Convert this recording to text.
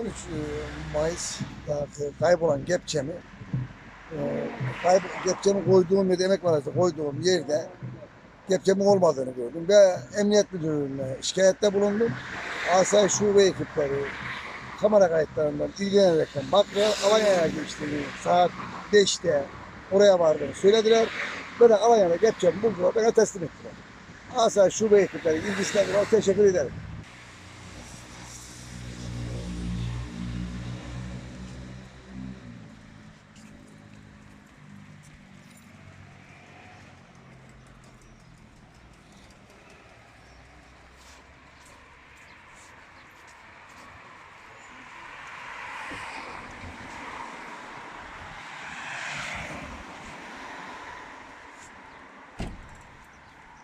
13 e, Mayıs'ta kaybolan kepçemi kayb kepçemi koyduğum yerde emek varası koyduğum yerde kepçemin olmadığını gördüm ve emniyet müdürlüğüne şikayette bulundum. Asayiş şube ekipleri kamera kayıtlarından ilgilenerekten baktılar. Alanya'ya geçtiğini saat 5'te oraya vardığını söylediler. Böyle Alanya'da kepçemi buldular. Bana teslim ettiler. Asayiş şube ekipleri ilgisine teşekkür ederim.